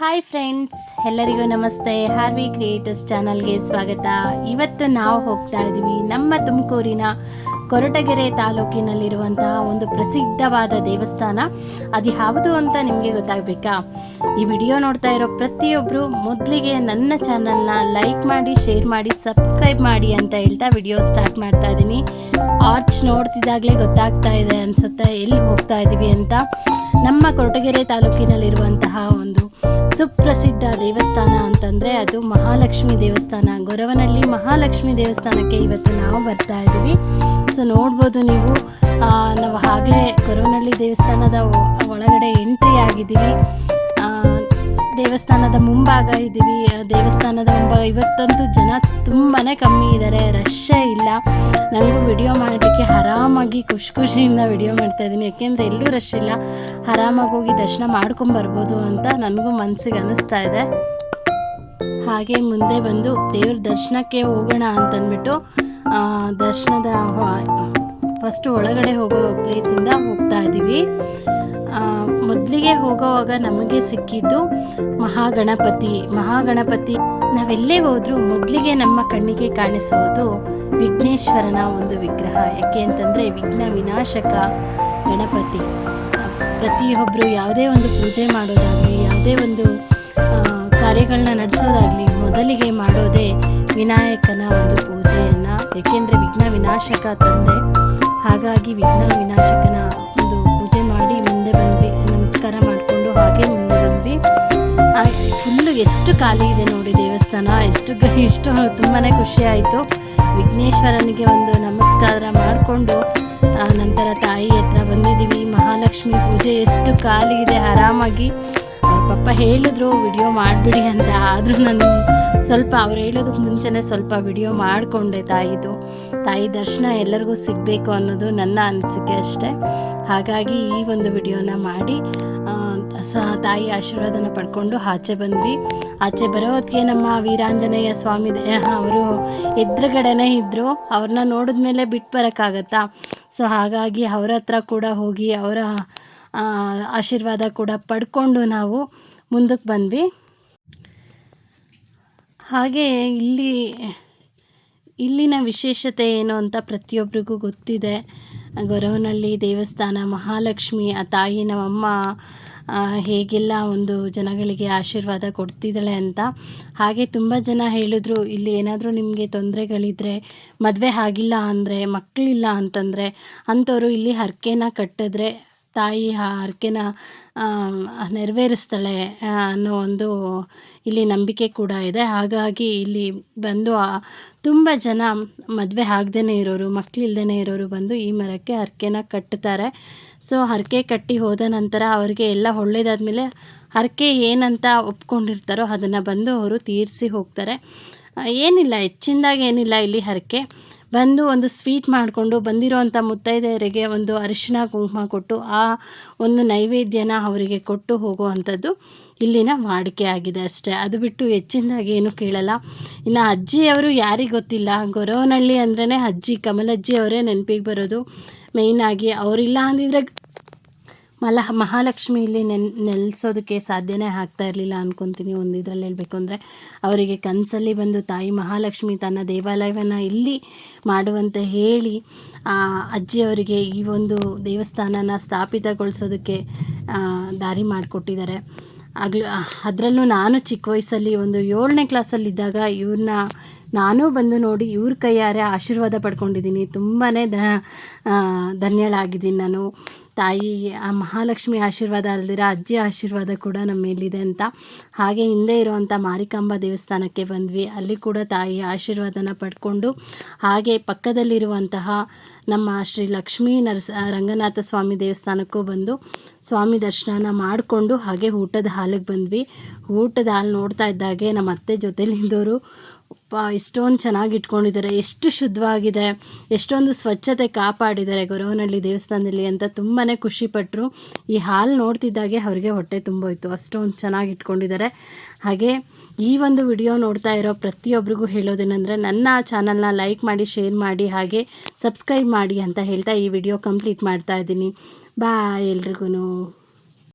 Hi friends ಎಲ್ಲರಿಗೂ ನಮಸ್ತೆ. Harvey creators ಚಾನಲ್ಗೆ ಸ್ವಾಗತ. ಇವತ್ತು ನಾವು ಹೋಗ್ತಾ ಇದ್ದೀವಿ ನಮ್ಮ ತುಮಕೂರಿನ ಕೊರಟಗೆರೆ ತಾಲೂಕಿನಲ್ಲಿರುವಂತಹ ಒಂದು ಪ್ರಸಿದ್ಧವಾದ ದೇವಸ್ಥಾನ. ಅದು ಯಾವುದು ಅಂತ ನಿಮಗೆ ಗೊತ್ತಾಗಬೇಕಾ? ಈ ವಿಡಿಯೋ ನೋಡ್ತಾ ಇರೋ ಪ್ರತಿಯೊಬ್ಬರು ಮೊದಲಿಗೆ ನನ್ನ ಚಾನಲ್ನ ಲೈಕ್ ಮಾಡಿ, ಶೇರ್ ಮಾಡಿ, ಸಬ್ಸ್ಕ್ರೈಬ್ ಮಾಡಿ ಅಂತ ಹೇಳ್ತಾ ವಿಡಿಯೋ ಸ್ಟಾರ್ಟ್ ಮಾಡ್ತಾ ಇದ್ದೀನಿ. ಆರ್ಚ್ ನೋಡ್ತಿದ್ದಾಗಲೇ ಗೊತ್ತಾಗ್ತಾ ಇದೆ ಅನ್ಸುತ್ತೆ. ಎಲ್ಲಿ ಹೋಗ್ತಾ ಇದ್ದೀವಿ ಅಂತ. ನಮ್ಮ ಕೊರಟಗೆರೆ ತಾಲೂಕಿನಲ್ಲಿರುವಂತಹ ಒಂದು ಸುಪ್ರಸಿದ್ಧ ದೇವಸ್ಥಾನ ಅಂತಂದರೆ ಅದು ಮಹಾಲಕ್ಷ್ಮಿ ದೇವಸ್ಥಾನ. ಗೊರವನಹಳ್ಳಿ ಮಹಾಲಕ್ಷ್ಮಿ ದೇವಸ್ಥಾನಕ್ಕೆ ಇವತ್ತು ನಾವು ಬರ್ತಾ ಇದ್ದೀವಿ. ಸೊ ನೋಡ್ಬೋದು ನೀವು ನಾವು ಆಗಲೇ ಗೊರವನಹಳ್ಳಿ ದೇವಸ್ಥಾನದ ಒಳಗಡೆ ಎಂಟ್ರಿ ಆಗಿದ್ದೀವಿ. ದೇವಸ್ಥಾನದ ಮುಂಭಾಗ ಇದ್ದೀವಿ. ದೇವಸ್ಥಾನದ ಮುಂಭಾಗ ಇವತ್ತಂತೂ ಜನ ತುಂಬಾ ಕಮ್ಮಿ ಇದ್ದಾರೆ ರಶ್ಶೇ ಇಲ್ಲ. ನನಗೂ ವಿಡಿಯೋ ಮಾಡೋದಕ್ಕೆ ಆರಾಮಾಗಿ ಖುಷಿ ಖುಷಿಯಿಂದ ವಿಡಿಯೋ ಮಾಡ್ತಾ ಇದ್ದೀನಿ. ಯಾಕೆಂದರೆ ಎಲ್ಲೂ ರಶ್ ಇಲ್ಲ. ಆರಾಮಾಗಿ ಹೋಗಿ ದರ್ಶನ ಮಾಡ್ಕೊಂಬರ್ಬೋದು ಅಂತ ನನಗೂ ಮನಸ್ಸಿಗೆ ಅನ್ನಿಸ್ತಾ ಇದೆ. ಹಾಗೆ ಮುಂದೆ ಬಂದು ದೇವ್ರ ದರ್ಶನಕ್ಕೆ ಹೋಗೋಣ ಅಂತಂದ್ಬಿಟ್ಟು ದರ್ಶನದ ಫಸ್ಟ್ ಒಳಗಡೆ ಹೋಗೋ ಪ್ಲೇಸಿಂದ ಹೋಗ್ತಾ ಇದ್ದೀವಿ. ಮೊದಲಿಗೆ ಹೋಗೋವಾಗ ನಮಗೆ ಸಿಕ್ಕಿದ್ದು ಮಹಾಗಣಪತಿ. ಮಹಾಗಣಪತಿ, ನಾವೆಲ್ಲೇ ಹೋದರೂ ಮೊದಲಿಗೆ ನಮ್ಮ ಕಣ್ಣಿಗೆ ಕಾಣಿಸುವುದು ವಿಘ್ನೇಶ್ವರನ ಒಂದು ವಿಗ್ರಹ. ಯಾಕೆ ಅಂತಂದರೆ ವಿಘ್ನ ವಿನಾಶಕ ಗಣಪತಿ. ಪ್ರತಿಯೊಬ್ಬರು ಯಾವುದೇ ಒಂದು ಪೂಜೆ ಮಾಡೋದಾಗಲಿ, ಯಾವುದೇ ಒಂದು ಕಾರ್ಯಗಳನ್ನ ನಡೆಸೋದಾಗಲಿ ಮೊದಲಿಗೆ ಮಾಡೋದೇ ವಿನಾಯಕನ ಒಂದು ಪೂಜೆಯನ್ನು. ಯಾಕೆಂದರೆ ವಿಘ್ನ ವಿನಾಶಕ ತಂದೆ. ಹಾಗಾಗಿ ವಿಘ್ನ ನಮಸ್ಕಾರ ಮಾಡಿಕೊಂಡು ಹಾಗೆ ಮುಂದೆ ಬಂದ್ವಿ ಫುಲ್ಲು ಎಷ್ಟು ಖಾಲಿ ಇದೆ ನೋಡಿ ದೇವಸ್ಥಾನ, ಎಷ್ಟು ಎಷ್ಟು ತುಂಬಾ ಖುಷಿ ಆಯಿತು. ವಿಘ್ನೇಶ್ವರನಿಗೆ ಒಂದು ನಮಸ್ಕಾರ ಮಾಡಿಕೊಂಡು ನಂತರ ತಾಯಿ ಹತ್ರ ಬಂದಿದ್ದೀವಿ. ಮಹಾಲಕ್ಷ್ಮಿ ಪೂಜೆ ಎಷ್ಟು ಖಾಲಿ ಇದೆ, ಆರಾಮಾಗಿ. ಪಪ್ಪ ಹೇಳಿದ್ರು, ವಿಡಿಯೋ ಮಾಡಿಬಿಡಿ ಅಂತ. ಆದರೂ ನಾನು ಸ್ವಲ್ಪ ಅವ್ರು ಹೇಳೋದಕ್ಕೆ ಮುಂಚೆನೇ ಸ್ವಲ್ಪ ವಿಡಿಯೋ ಮಾಡಿಕೊಂಡೆ ತಾಯಿದು. ತಾಯಿ ದರ್ಶನ ಎಲ್ಲರಿಗೂ ಸಿಗಬೇಕು ಅನ್ನೋದು ನನ್ನ ಅನಿಸಿಕೆ ಅಷ್ಟೇ. ಹಾಗಾಗಿ ಈ ಒಂದು ವಿಡಿಯೋನ ಮಾಡಿ ಸಹ ತಾಯಿ ಆಶೀರ್ವಾದನ ಪಡ್ಕೊಂಡು ಆಚೆ ಬಂದ್ವಿ. ಆಚೆ ಬರೋ ಹೊತ್ತಿಗೆ ನಮ್ಮ ವೀರಾಂಜನೇಯ ಸ್ವಾಮಿ ಅವರು ಎದುರುಗಡೆನೇ ಇದ್ದರು ಅವ್ರನ್ನ ನೋಡಿದ್ಮೇಲೆ ಬಿಟ್ಟು ಬರೋಕ್ಕಾಗತ್ತಾ? ಸೊ ಹಾಗಾಗಿ ಅವ್ರ ಹತ್ರ ಕೂಡ ಹೋಗಿ, ಅವರ ಆಶೀರ್ವಾದ ಕೂಡ ಪಡ್ಕೊಂಡು ನಾವು ಮುಂದಕ್ಕೆ ಬಂದ್ವಿ. ಹಾಗೆ ಇಲ್ಲಿ, ಇಲ್ಲಿನ ವಿಶೇಷತೆ ಏನು ಅಂತ ಪ್ರತಿಯೊಬ್ಬರಿಗೂ ಗೊತ್ತಿದೆ. ಗೊರವನಹಳ್ಳಿ ದೇವಸ್ಥಾನ, ಮಹಾಲಕ್ಷ್ಮಿ, ಆ ತಾಯಿ ನಮ್ಮಮ್ಮ ಹೇಗೆಲ್ಲ ಒಂದು ಜನಗಳಿಗೆ ಆಶೀರ್ವಾದ ಕೊಡ್ತಿದ್ದಾಳೆ ಅಂತ. ಹಾಗೆ ತುಂಬ ಜನ ಹೇಳಿದ್ರು, ಇಲ್ಲಿ ಏನಾದರೂ ನಿಮಗೆ ತೊಂದರೆಗಳಿದ್ರೆ, ಮದುವೆ ಆಗಿಲ್ಲ ಅಂದರೆ ಮಕ್ಕಳಿಲ್ಲ ಅಂತಂದರೆ, ಅಂಥವ್ರು ಇಲ್ಲಿ ಹರಕೆನ ಕಟ್ಟಿದ್ರೆ ತಾಯಿ ಆ ಹರಕೆನ ನೆರವೇರಿಸ್ತಾಳೆ ಅನ್ನೋ ಒಂದು ಇಲ್ಲಿ ನಂಬಿಕೆ ಕೂಡ ಇದೆ. ಹಾಗಾಗಿ ಇಲ್ಲಿ ಬಂದು ತುಂಬ ಜನ ಮದುವೆ ಆಗ್ದೇ ಇರೋರು ಮಕ್ಕಳಿಲ್ದೇ ಇರೋರು ಬಂದು ಈ ಮರಕ್ಕೆ ಹರಕೆನ ಕಟ್ತಾರೆ. ಸೊ ಹರಕೆ ಕಟ್ಟಿ ಹೋದ ನಂತರ ಅವರಿಗೆ ಎಲ್ಲ ಒಳ್ಳೇದಾದ್ಮೇಲೆ ಹರಕೆ ಏನಂತ ಒಪ್ಕೊಂಡಿರ್ತಾರೋ ಅದನ್ನು ಬಂದು ಅವರು ತೀರಿಸಿ ಹೋಗ್ತಾರೆ. ಏನಿಲ್ಲ, ಹೆಚ್ಚಿನದಾಗಿ ಏನಿಲ್ಲ ಇಲ್ಲಿ ಹರಕೆ ಬಂದು ಒಂದು ಸ್ವೀಟ್ ಮಾಡಿಕೊಂಡು ಬಂದಿರೋವಂಥ ಮುತ್ತೈದೆಯರಿಗೆ ಒಂದು ಅರಿಶಿನ ಕುಂಕುಮ ಕೊಟ್ಟು ಆ ಒಂದು ನೈವೇದ್ಯನ ಅವರಿಗೆ ಕೊಟ್ಟು ಹೋಗುವಂಥದ್ದು ಇಲ್ಲಿನ ವಾಡಿಕೆ ಆಗಿದೆ ಅಷ್ಟೇ. ಅದು ಬಿಟ್ಟು ಹೆಚ್ಚಿನದಾಗಿ ಏನು ಕೇಳಲ್ಲ. ಇನ್ನು ಅಜ್ಜಿಯವರು ಯಾರಿಗೆ ಗೊತ್ತಿಲ್ಲ? ಗೊರವನಹಳ್ಳಿ ಅಂದ್ರೇ ಅಜ್ಜಿ, ಕಮಲಜ್ಜಿ ಅವರೇ ನೆನಪಿಗೆ ಬರೋದು. ಮೇಯ್ನಾಗಿ ಅವರಿಲ್ಲ ಅಂದಿದ್ರೆ ಮಲ ಮಹಾಲಕ್ಷ್ಮಿ ಇಲ್ಲಿ ನೆನ್, ನೆಲೆಸೋದಕ್ಕೆ ಸಾಧ್ಯನೇ ಆಗ್ತಾ ಇರಲಿಲ್ಲ ಅನ್ಕೊತೀನಿ ಒಂದು ಇದರಲ್ಲಿ ಹೇಳಬೇಕು ಅಂದರೆ, ಅವರಿಗೆ ಕನಸಲ್ಲಿ ಬಂದು ತಾಯಿ ಮಹಾಲಕ್ಷ್ಮಿ ತನ್ನ ದೇವಾಲಯವನ್ನು ಇಲ್ಲಿ ಮಾಡುವಂತೆ ಹೇಳಿ ಅಜ್ಜಿಯವರಿಗೆ ಈ ಒಂದು ದೇವಸ್ಥಾನನ ಸ್ಥಾಪಿತಗೊಳಿಸೋದಕ್ಕೆ ದಾರಿ ಮಾಡಿಕೊಟ್ಟಿದ್ದಾರೆ. ಆಗಲೂ, ಅದರಲ್ಲೂ ನಾನು ಚಿಕ್ಕ ವಯಸ್ಸಲ್ಲಿ ಒಂದು ಏಳನೇ ಕ್ಲಾಸಲ್ಲಿದ್ದಾಗ ಇವ್ರನ್ನ ನಾನೂ ಬಂದು ನೋಡಿ ಇವ್ರ ಕೈಯಾರೆ ಆಶೀರ್ವಾದ ಪಡ್ಕೊಂಡಿದ್ದೀನಿ. ತುಂಬಾ ದ ಧನ್ಯಳಾಗಿದ್ದೀನಿ ನಾನು. ತಾಯಿ, ಆ ಮಹಾಲಕ್ಷ್ಮಿ ಆಶೀರ್ವಾದ ಅಲ್ದಿರ ಅಜ್ಜಿ ಆಶೀರ್ವಾದ ಕೂಡ ನಮ್ಮ ಮೇಲಿದೆ ಅಂತ. ಹಾಗೆ ಹಿಂದೆ ಇರುವಂಥ ಮಾರಿಕಾಂಬ ದೇವಸ್ಥಾನಕ್ಕೆ ಬಂದ್ವಿ. ಅಲ್ಲಿ ಕೂಡ ತಾಯಿ ಆಶೀರ್ವಾದನ ಪಡ್ಕೊಂಡು, ಹಾಗೆ ಪಕ್ಕದಲ್ಲಿರುವಂತಹ ನಮ್ಮ ಶ್ರೀ ಲಕ್ಷ್ಮೀ ನರಸ ರಂಗನಾಥ ಸ್ವಾಮಿ ದೇವಸ್ಥಾನಕ್ಕೂ ಬಂದು ಸ್ವಾಮಿ ದರ್ಶನ ಮಾಡಿಕೊಂಡು ಹಾಗೆ ಊಟದ ಹಾಲಿಗೆ ಬಂದ್ವಿ. ಊಟದ ಹಾಲು ನೋಡ್ತಾ ಇದ್ದಾಗೆ ನಮ್ಮ ಅತ್ತೆ ಜೊತೆಲಿದ್ದವರು ಪ, ಇಷ್ಟೊಂದು ಚೆನ್ನಾಗಿ ಇಟ್ಕೊಂಡಿದ್ದಾರೆ, ಎಷ್ಟು ಶುದ್ಧವಾಗಿದೆ ಎಷ್ಟೊಂದು ಸ್ವಚ್ಛತೆ ಕಾಪಾಡಿದ್ದಾರೆ ಗೊರವನಹಳ್ಳಿ ದೇವಸ್ಥಾನದಲ್ಲಿ ಅಂತ ತುಂಬಾ ಖುಷಿಪಟ್ಟರು ಈ ಹಾಲು ನೋಡ್ತಿದ್ದಾಗೆ ಅವ್ರಿಗೆ ಹೊಟ್ಟೆ ತುಂಬೋಯ್ತು ಅಷ್ಟೊಂದು ಚೆನ್ನಾಗಿ ಇಟ್ಕೊಂಡಿದ್ದಾರೆ. ಹಾಗೆ ಈ ಒಂದು ವಿಡಿಯೋ ನೋಡ್ತಾ ಇರೋ ಪ್ರತಿಯೊಬ್ಬರಿಗೂ ಹೇಳೋದೇನೆಂದರೆ, ನನ್ನ ಚಾನಲ್ನ ಲೈಕ್ ಮಾಡಿ ಶೇರ್ ಮಾಡಿ, ಹಾಗೆ ಸಬ್ಸ್ಕ್ರೈಬ್ ಮಾಡಿ ಅಂತ ಹೇಳ್ತಾ ಈ ವಿಡಿಯೋ ಕಂಪ್ಲೀಟ್ ಮಾಡ್ತಾ ಇದ್ದೀನಿ. ಬಾಯ್ ಎಲ್ರಿಗೂ